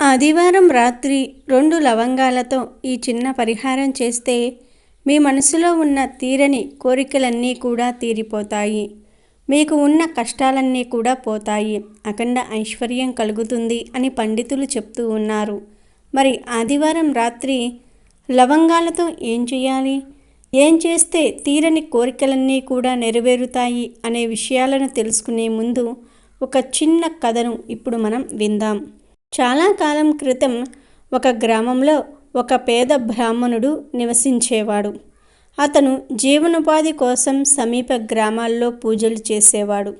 ఆదివారం రాత్రి రెండు లవంగాలతో ఈ చిన్న పరిహారం చేస్తే మీ మనసులో ఉన్న తీరని కోరికలన్నీ కూడా తీరిపోతాయి. మీకు ఉన్న కష్టాలన్నీ కూడా పోతాయి. అఖండ ఐశ్వర్యం కలుగుతుంది అని పండితులు చెప్తూ ఉన్నారు. మరి ఆదివారం రాత్రి లవంగాలతో ఏం చేయాలి? ఏం చేస్తే తీరని కోరికలన్నీ కూడా నెరవేరుతాయి అనే విషయాలను తెలుసుకునే ముందు ఒక చిన్న కథను ఇప్పుడు మనం విందాం. చాలా కాలం క్రితం ఒక గ్రామంలో ఒక పేద బ్రాహ్మణుడు నివసించేవాడు. అతను జీవనోపాధి కోసం సమీప గ్రామాల్లో పూజలు చేసేవాడు.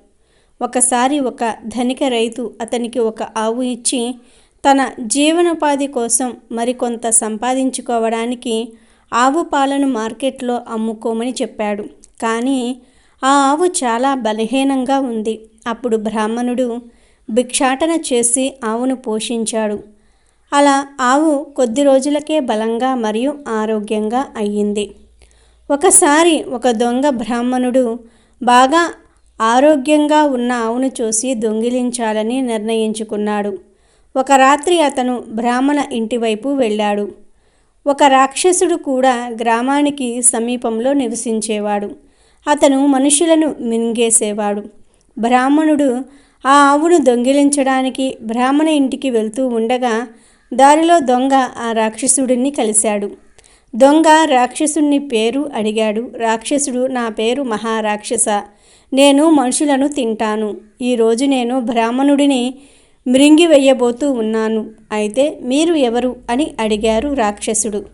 ఒకసారి ఒక ధనిక రైతు అతనికి ఒక ఆవు ఇచ్చి తన జీవనోపాధి కోసం మరికొంత సంపాదించుకోవడానికి ఆవు పాలను మార్కెట్లో అమ్ముకోమని చెప్పాడు. కానీ ఆ ఆవు చాలా బలహీనంగా ఉంది. అప్పుడు బ్రాహ్మణుడు భిక్షాటన చేసి ఆవును పోషించాడు. అలా ఆవు కొద్ది రోజులకే బలంగా మరియు ఆరోగ్యంగా అయ్యింది. ఒకసారి ఒక దొంగ బ్రాహ్మణుడు బాగా ఆరోగ్యంగా ఉన్న ఆవును చూసి దొంగిలించాలని నిర్ణయించుకున్నాడు. ఒక రాత్రి అతను బ్రాహ్మణ ఇంటివైపు వెళ్ళాడు. ఒక రాక్షసుడు కూడా గ్రామానికి సమీపంలో నివసించేవాడు. అతను మనుషులను మింగేసేవాడు. బ్రాహ్మణుడు ఆ ఆవును దొంగిలించడానికి బ్రాహ్మణ ఇంటికి వెళ్తూ ఉండగా దారిలో దొంగ ఆ రాక్షసుడిని కలిశాడు. దొంగ రాక్షసుని పేరు అడిగాడు. రాక్షసుడు నా పేరు మహారాక్షస. నేను మనుషులను తింటాను. ఈరోజు నేను బ్రాహ్మణుడిని మృంగి వెయ్యబోతూ ఉన్నాను. అయితే మీరు ఎవరు? అని అడిగారు రాక్షసుడు.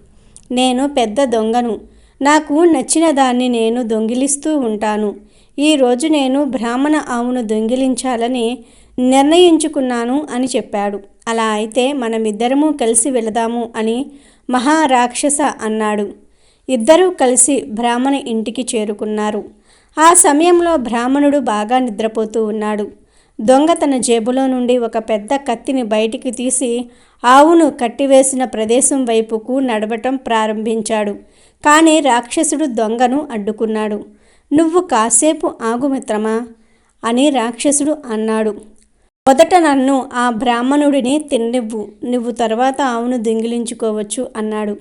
నేను పెద్ద దొంగను. నాకు నచ్చిన దాన్ని నేను దొంగిలిస్తూ ఉంటాను. ఈరోజు నేను బ్రాహ్మణ ఆవును దొంగిలించాలని నిర్ణయించుకున్నాను అని చెప్పాడు. అలా అయితే మనమిద్దరము కలిసి వెళదాము అని మహారాక్షస అన్నాడు. ఇద్దరూ కలిసి బ్రాహ్మణ ఇంటికి చేరుకున్నారు. ఆ సమయంలో బ్రాహ్మణుడు బాగా నిద్రపోతూ ఉన్నాడు. దొంగ తన జేబులో నుండి ఒక పెద్ద కత్తిని బయటికి తీసి ఆవును కట్టివేసిన ప్రదేశం వైపుకు నడవటం ప్రారంభించాడు. కానీ రాక్షసుడు దొంగను అడ్డుకున్నాడు. నువ్వు కాసేపు ఆగుమిత్రమా అని రాక్షసుడు అన్నాడు. మొదట నన్ను ఆ బ్రాహ్మణుడిని తిన్నివ్వు. నువ్వు తర్వాత ఆవును దొంగిలించుకోవచ్చు అన్నాడు.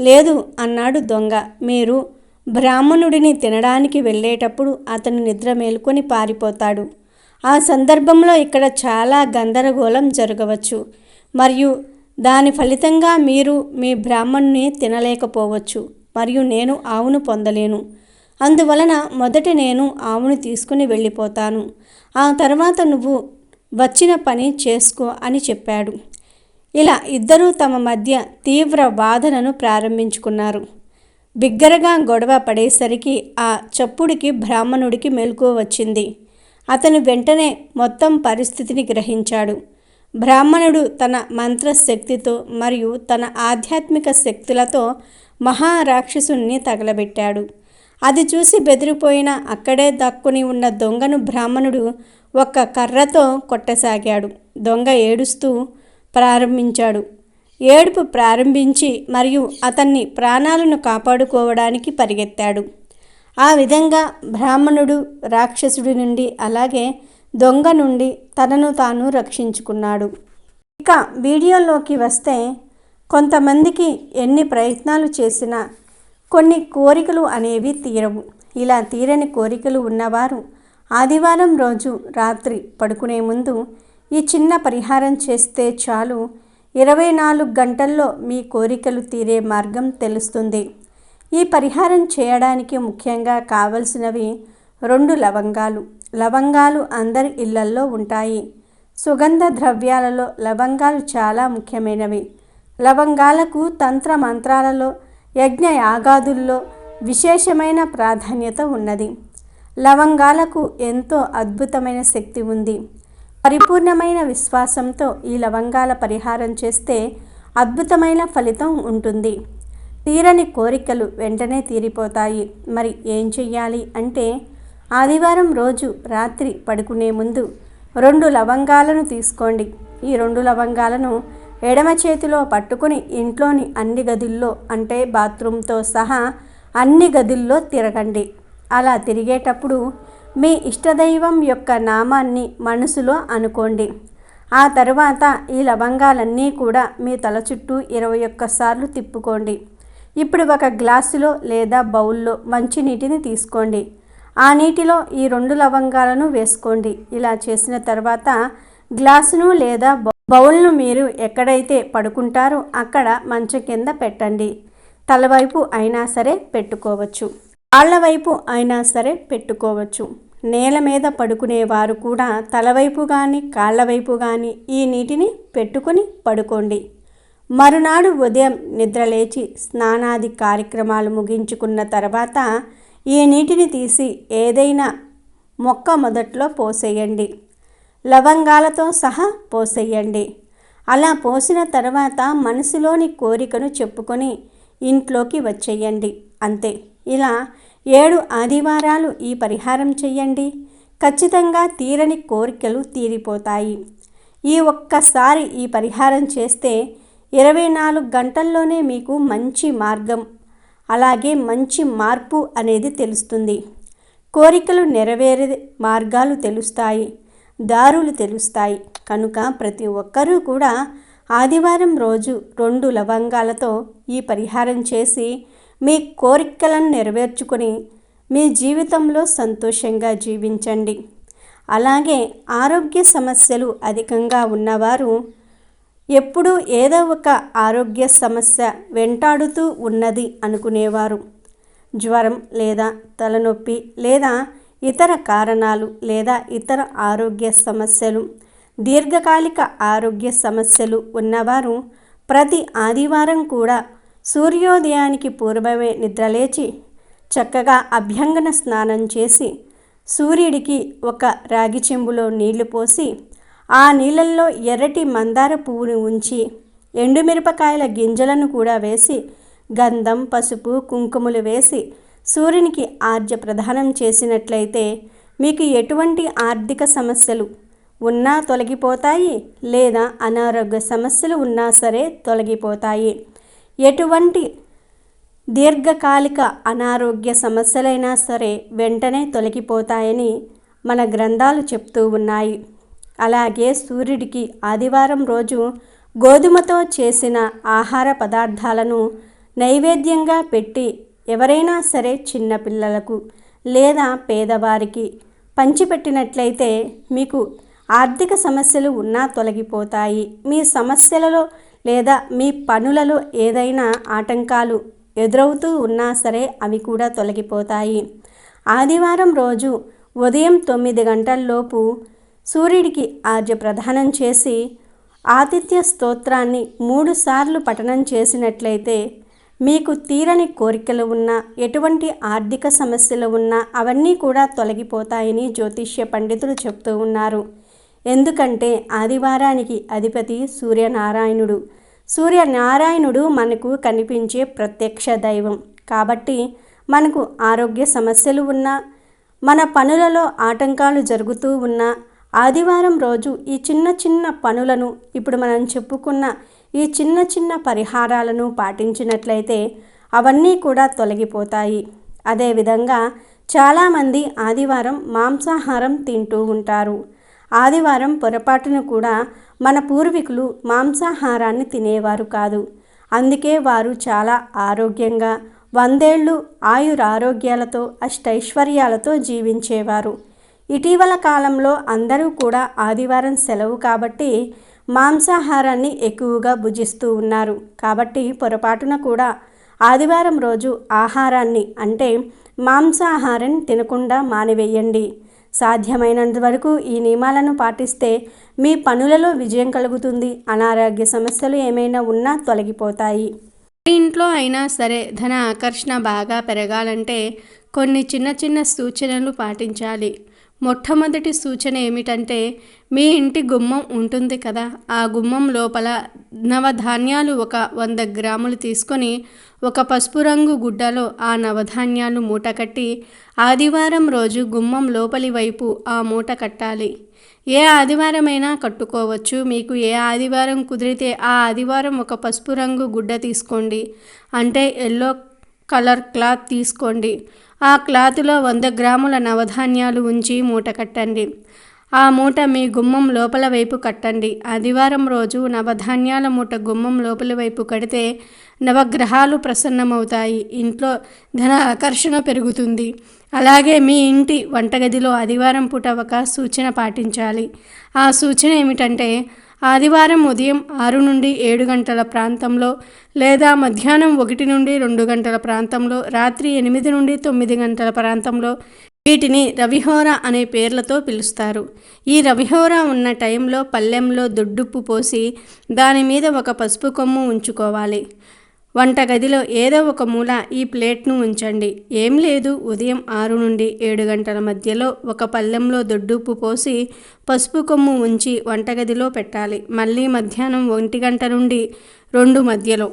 లేదు అన్నాడు దొంగ. మీరు బ్రాహ్మణుడిని తినడానికి వెళ్ళేటప్పుడు అతను నిద్ర మేలుకొని పారిపోతాడు. ఆ సందర్భంలో ఇక్కడ చాలా గందరగోళం జరగవచ్చు. మరియు దాని ఫలితంగా మీరు మీ బ్రాహ్మణుని తినలేకపోవచ్చు. మరియు నేను ఆవును పొందలేను. అందువలన మొదట నేను ఆవును తీసుకుని వెళ్ళిపోతాను. ఆ తర్వాత నువ్వు వచ్చిన పని చేసుకో అని చెప్పాడు. ఇలా ఇద్దరూ తమ మధ్య తీవ్ర వాదనను ప్రారంభించుకున్నారు. బిగ్గరగా గొడవ పడేసరికి ఆ చప్పుడికి బ్రాహ్మణుడికి మెలకువ వచ్చింది. అతను వెంటనే మొత్తం పరిస్థితిని గ్రహించాడు. బ్రాహ్మణుడు తన మంత్రశక్తితో మరియు తన ఆధ్యాత్మిక శక్తులతో మహారాక్షసుని తగలబెట్టాడు. అది చూసి బెదిరిపోయిన అక్కడే దక్కుని ఉన్న దొంగను బ్రాహ్మణుడు ఒక కర్రతో కొట్టసాగాడు. దొంగ ఏడుస్తూ ప్రారంభించాడు. ఏడుపు ప్రారంభించి మరియు అతన్ని ప్రాణాలను కాపాడుకోవడానికి పరిగెత్తాడు. ఆ విధంగా బ్రాహ్మణుడు రాక్షసుడి నుండి అలాగే దొంగ నుండి తనను తాను రక్షించుకున్నాడు. ఇక వీడియోలోకి వస్తే కొంతమందికి ఎన్ని ప్రయత్నాలు చేసినా కొన్ని కోరికలు అనేవి తీరవు. ఇలా తీరని కోరికలు ఉన్నవారు ఆదివారం రోజు రాత్రి పడుకునే ముందు ఈ చిన్న పరిహారం చేస్తే చాలు. ఇరవై నాలుగు గంటల్లో మీ కోరికలు తీరే మార్గం తెలుస్తుంది. ఈ పరిహారం చేయడానికి ముఖ్యంగా కావలసినవి రెండు లవంగాలు. లవంగాలు అందరి ఇళ్ళల్లో ఉంటాయి. సుగంధ ద్రవ్యాలలో లవంగాలు చాలా ముఖ్యమైనవి. లవంగాలకు తంత్ర మంత్రాలలో యజ్ఞ యాగాదుల్లో విశేషమైన ప్రాధాన్యత ఉన్నది. లవంగాలకు ఎంతో అద్భుతమైన శక్తి ఉంది. పరిపూర్ణమైన విశ్వాసంతో ఈ లవంగాల పరిహారం చేస్తే అద్భుతమైన ఫలితం ఉంటుంది. తీరని కోరికలు వెంటనే తీరిపోతాయి. మరి ఏం చెయ్యాలి అంటే ఆదివారం రోజు రాత్రి పడుకునే ముందు రెండు లవంగాలను తీసుకోండి. ఈ రెండు లవంగాలను ఎడమ చేతిలో పట్టుకుని ఇంట్లోని అన్ని గదుల్లో అంటే బాత్రూమ్తో సహా అన్ని గదుల్లో తిరగండి. అలా తిరిగేటప్పుడు మీ ఇష్టదైవం యొక్క నామాన్ని మనసులో అనుకోండి. ఆ తరువాత ఈ లవంగాలన్నీ కూడా మీ తల చుట్టూ ఇరవై ఒక్కసార్లు తిప్పుకోండి. ఇప్పుడు ఒక గ్లాసులో లేదా బౌల్లో మంచి నీటిని తీసుకోండి. ఆ నీటిలో ఈ రెండు లవంగాలను వేసుకోండి. ఇలా చేసిన తర్వాత గ్లాసును లేదా బౌల్ను మీరు ఎక్కడైతే పడుకుంటారో అక్కడ మంచం కింద పెట్టండి. తలవైపు అయినా సరే పెట్టుకోవచ్చు. కాళ్ళ వైపు అయినా సరే పెట్టుకోవచ్చు. నేల మీద పడుకునేవారు కూడా తలవైపు కానీ కాళ్ళ వైపు కానీ ఈ నీటిని పెట్టుకుని పడుకోండి. మరునాడు ఉదయం నిద్రలేచి స్నానాది కార్యక్రమాలు ముగించుకున్న తర్వాత ఈ నీటిని తీసి ఏదైనా మొక్క మొదట్లో పోసేయండి. లవంగాలతో సహా పోసేయండి. అలా పోసిన తర్వాత మనసులోని కోరికను చెప్పుకొని ఇంట్లోకి వచ్చేయండి. అంతే. ఇలా ఏడు ఆదివారాలు ఈ పరిహారం చెయ్యండి ఖచ్చితంగా తీరని కోరికలు తీరిపోతాయి. ఈ ఒక్కసారి ఈ పరిహారం చేస్తే ఇరవై నాలుగు గంటల్లోనే మీకు మంచి మార్గం అలాగే మంచి మార్పు అనేది తెలుస్తుంది. కోరికలు నెరవేరే మార్గాలు తెలుస్తాయి దారులు తెలుస్తాయి. కనుక ప్రతి ఒక్కరూ కూడా ఆదివారం రోజు రెండు లవంగాలతో ఈ పరిహారం చేసి మీ కోరికలను నెరవేర్చుకొని మీ జీవితంలో సంతోషంగా జీవించండి. అలాగే ఆరోగ్య సమస్యలు అధికంగా ఉన్నవారు ఎప్పుడూ ఏదో ఒక ఆరోగ్య సమస్య వెంటాడుతూ ఉన్నది అనుకునేవారు. జ్వరం లేదా తలనొప్పి లేదా ఇతర కారణాలు లేదా ఇతర ఆరోగ్య సమస్యలు దీర్ఘకాలిక ఆరోగ్య సమస్యలు ఉన్నవారు ప్రతి ఆదివారం కూడా సూర్యోదయానికి పూర్వమే నిద్రలేచి చక్కగా అభ్యంగన స్నానం చేసి సూర్యుడికి ఒక రాగి చెంబులో నీళ్ళు పోసి ఆ నీళ్ళల్లో ఎర్రటి మందార పువ్వును ఉంచి ఎండుమిరపకాయల గింజలను కూడా వేసి గంధం పసుపు కుంకుమలు వేసి సూర్యునికి ఆర్జ ప్రదానం చేసినట్లయితే మీకు ఎటువంటి ఆర్థిక సమస్యలు ఉన్నా తొలగిపోతాయి లేదా అనారోగ్య సమస్యలు ఉన్నా సరే తొలగిపోతాయి. ఎటువంటి దీర్ఘకాలిక అనారోగ్య సమస్యలైనా సరే వెంటనే తొలగిపోతాయని మన గ్రంథాలు చెప్తూ ఉన్నాయి. అలాగే సూర్యుడికి ఆదివారం రోజు గోధుమతో చేసిన ఆహార పదార్థాలను నైవేద్యంగా పెట్టి ఎవరైనా సరే చిన్నపిల్లలకు లేదా పేదవారికి పంచిపెట్టినట్లయితే మీకు ఆర్థిక సమస్యలు ఉన్నా తొలగిపోతాయి. మీ సమస్యలలో లేదా మీ పనులలో ఏదైనా ఆటంకాలు ఎదురవుతూ ఉన్నా సరే అవి కూడా తొలగిపోతాయి. ఆదివారం రోజు ఉదయం తొమ్మిది గంటల్లోపు సూర్యుడికి ఆర్జ ప్రదానం చేసి ఆతిథ్య స్తోత్రాన్ని మూడుసార్లు పఠనం చేసినట్లయితే మీకు తీరని కోరికలు ఉన్నా ఎటువంటి ఆర్థిక సమస్యలు ఉన్నా అవన్నీ కూడా తొలగిపోతాయని జ్యోతిష్య పండితులు చెప్తూ ఉన్నారు. ఎందుకంటే ఆదివారానికి అధిపతి సూర్యనారాయణుడు. సూర్యనారాయణుడు మనకు కనిపించే ప్రత్యక్ష దైవం. కాబట్టి మనకు ఆరోగ్య సమస్యలు ఉన్నా మన పనులలో ఆటంకాలు జరుగుతూ ఉన్నా ఆదివారం రోజు ఈ చిన్న చిన్న పనులను ఇప్పుడు మనం చెప్పుకున్న ఈ చిన్న చిన్న పరిహారాలను పాటించినట్లయితే అవన్నీ కూడా తొలగిపోతాయి. అదేవిధంగా చాలామంది ఆదివారం మాంసాహారం తింటూ ఉంటారు. ఆదివారం పొరపాటును కూడా మన పూర్వీకులు మాంసాహారాన్ని తినేవారు కాదు. అందుకే వారు చాలా ఆరోగ్యంగా వందేళ్ళు ఆయురారోగ్యాలతో అష్టైశ్వర్యాలతో జీవించేవారు. ఇటీవల కాలంలో అందరూ కూడా ఆదివారం సెలవు కాబట్టి మాంసాహారాన్ని ఎక్కువగా భుజిస్తూ ఉన్నారు. కాబట్టి పొరపాటున కూడా ఆదివారం రోజు ఆహారాన్ని అంటే మాంసాహారం తినకుండా మానివేయండి. సాధ్యమైనంత వరకు ఈ నియమాలను పాటిస్తే మీ పనులలో విజయం కలుగుతుంది. అనారోగ్య సమస్యలు ఏమైనా ఉన్నా తొలగిపోతాయి. ఇంట్లో అయినా సరే ధన ఆకర్షణ బాగా పెరగాలంటే కొన్ని చిన్న చిన్న సూచనలు పాటించాలి. మొట్టమొదటి సూచన ఏమిటంటే మీ ఇంటి గుమ్మం ఉంటుంది కదా ఆ గుమ్మం లోపల నవధాన్యాలు ఒక వంద గ్రాములు తీసుకొని ఒక పసుపు రంగు గుడ్డలో ఆ నవధాన్యాలు మూట కట్టి ఆదివారం రోజు గుమ్మం లోపలి వైపు ఆ మూట కట్టాలి. ఏ ఆదివారమైనా కట్టుకోవచ్చు. మీకు ఏ ఆదివారం కుదిరితే ఆ ఆదివారం ఒక పసుపు రంగు గుడ్డ తీసుకోండి. అంటే ఎల్లో కలర్ క్లాత్ తీసుకోండి. ఆ క్లాత్లో వంద గ్రాముల నవధాన్యాలు ఉంచి మూట కట్టండి. ఆ మూట మీ గుమ్మం లోపల వైపు కట్టండి. ఆదివారం రోజు నవధాన్యాల మూట గుమ్మం లోపల వైపు కడితే నవగ్రహాలు ప్రసన్నమవుతాయి. ఇంట్లో ధన ఆకర్షణ పెరుగుతుంది. అలాగే మీ ఇంటి వంటగదిలో ఆదివారం పూట ఒక సూచన పాటించాలి. ఆ సూచన ఏమిటంటే ఆదివారం ఉదయం ఆరు నుండి ఏడు గంటల ప్రాంతంలో లేదా మధ్యాహ్నం ఒకటి నుండి రెండు గంటల ప్రాంతంలో రాత్రి ఎనిమిది నుండి తొమ్మిది గంటల ప్రాంతంలో వీటిని రవిహోర అనే పేర్లతో పిలుస్తారు. ఈ రవిహోర ఉన్న టైంలో పళ్ళెంలో దొడ్డుప్పు పోసి దాని మీద ఒక పసుపు కొమ్ము ఉంచుకోవాలి. వంటగదిలో ఏదో ఒక మూల ఈ ప్లేట్ను ఉంచండి. ఏం లేదు. ఉదయం ఆరు నుండి ఏడు గంటల మధ్యలో ఒక పళ్ళెంలో దొడ్డుప్పు పోసి పసుపు కొమ్ము ఉంచి వంటగదిలో పెట్టాలి. మళ్ళీ మధ్యాహ్నం ఒంటి గంట నుండి రెండు మధ్యలో.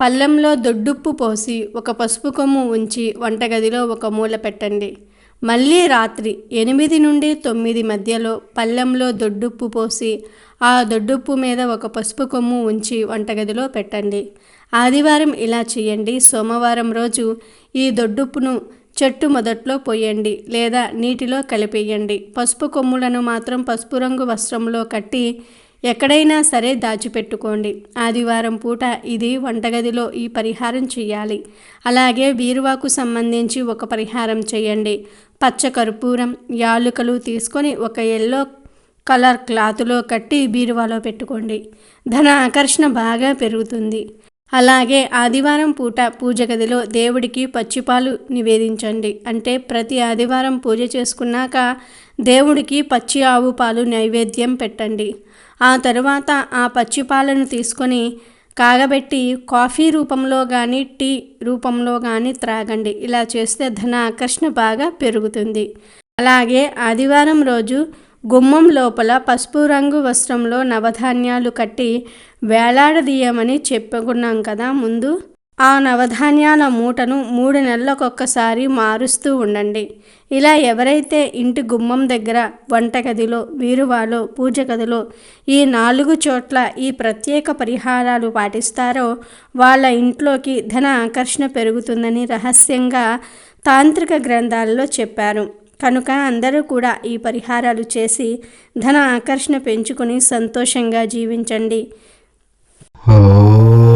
పళ్ళెంలో దొడ్డుప్పు పోసి ఒక పసుపు కొమ్ము ఉంచి వంటగదిలో ఒక మూల పెట్టండి. మళ్ళీ రాత్రి ఎనిమిది నుండి తొమ్మిది మధ్యలో పళ్ళెంలో దొడ్డుప్పు పోసి ఆ దొడ్డుప్పు మీద ఒక పసుపు కొమ్ము ఉంచి వంటగదిలో పెట్టండి. ఆదివారం ఇలా చేయండి. సోమవారం రోజు ఈ దొడ్డుప్పును చెట్టు మొదట్లో పోయండి లేదా నీటిలో కలిపేయండి. పసుపు కొమ్ములను మాత్రం పసుపు రంగు వస్త్రంలో కట్టి ఎక్కడైనా సరే దాచిపెట్టుకోండి. ఆదివారం పూట ఇది వంటగదిలో ఈ పరిహారం చేయాలి. అలాగే బీరువాకు సంబంధించి ఒక పరిహారం చేయండి. పచ్చ కర్పూరం యాలుకలు తీసుకొని ఒక ఎల్లో కలర్ క్లాత్లో కట్టి బీరువాలో పెట్టుకోండి. ధన ఆకర్షణ బాగా పెరుగుతుంది. అలాగే ఆదివారం పూట పూజ గదిలో దేవుడికి పచ్చిపాలు నివేదించండి. అంటే ప్రతి ఆదివారం పూజ చేసుకున్నాక దేవుడికి పచ్చి ఆవు పాలు నైవేద్యం పెట్టండి. ఆ తరువాత ఆ పచ్చి పాలను తీసుకొని కాగబెట్టి కాఫీ రూపంలో కానీ టీ రూపంలో కానీ త్రాగండి. ఇలా చేస్తే ధన ఆకర్షణ బాగా పెరుగుతుంది. అలాగే ఆదివారం రోజు గుమ్మం లోపల పసుపు రంగు వస్త్రంలో నవధాన్యాలు కట్టి వేలాడదీయమని చెప్పుకున్నాం కదా ముందు. ఆ నవధాన్యాల మూటను మూడు నెలలకొక్కసారి మారుస్తూ ఉండండి. ఇలా ఎవరైతే ఇంటి గుమ్మం దగ్గర వంటగదిలో వీరువాలో పూజ గదిలో ఈ నాలుగు చోట్ల ఈ ప్రత్యేక పరిహారాలు పాటిస్తారో వాళ్ళ ఇంట్లోకి ధన ఆకర్షణ పెరుగుతుందని రహస్యంగా తాంత్రిక గ్రంథాల్లో చెప్పారు. కనుక అందరూ కూడా ఈ పరిహారాలు చేసి ధన ఆకర్షణ పెంచుకొని సంతోషంగా జీవించండి. ఓ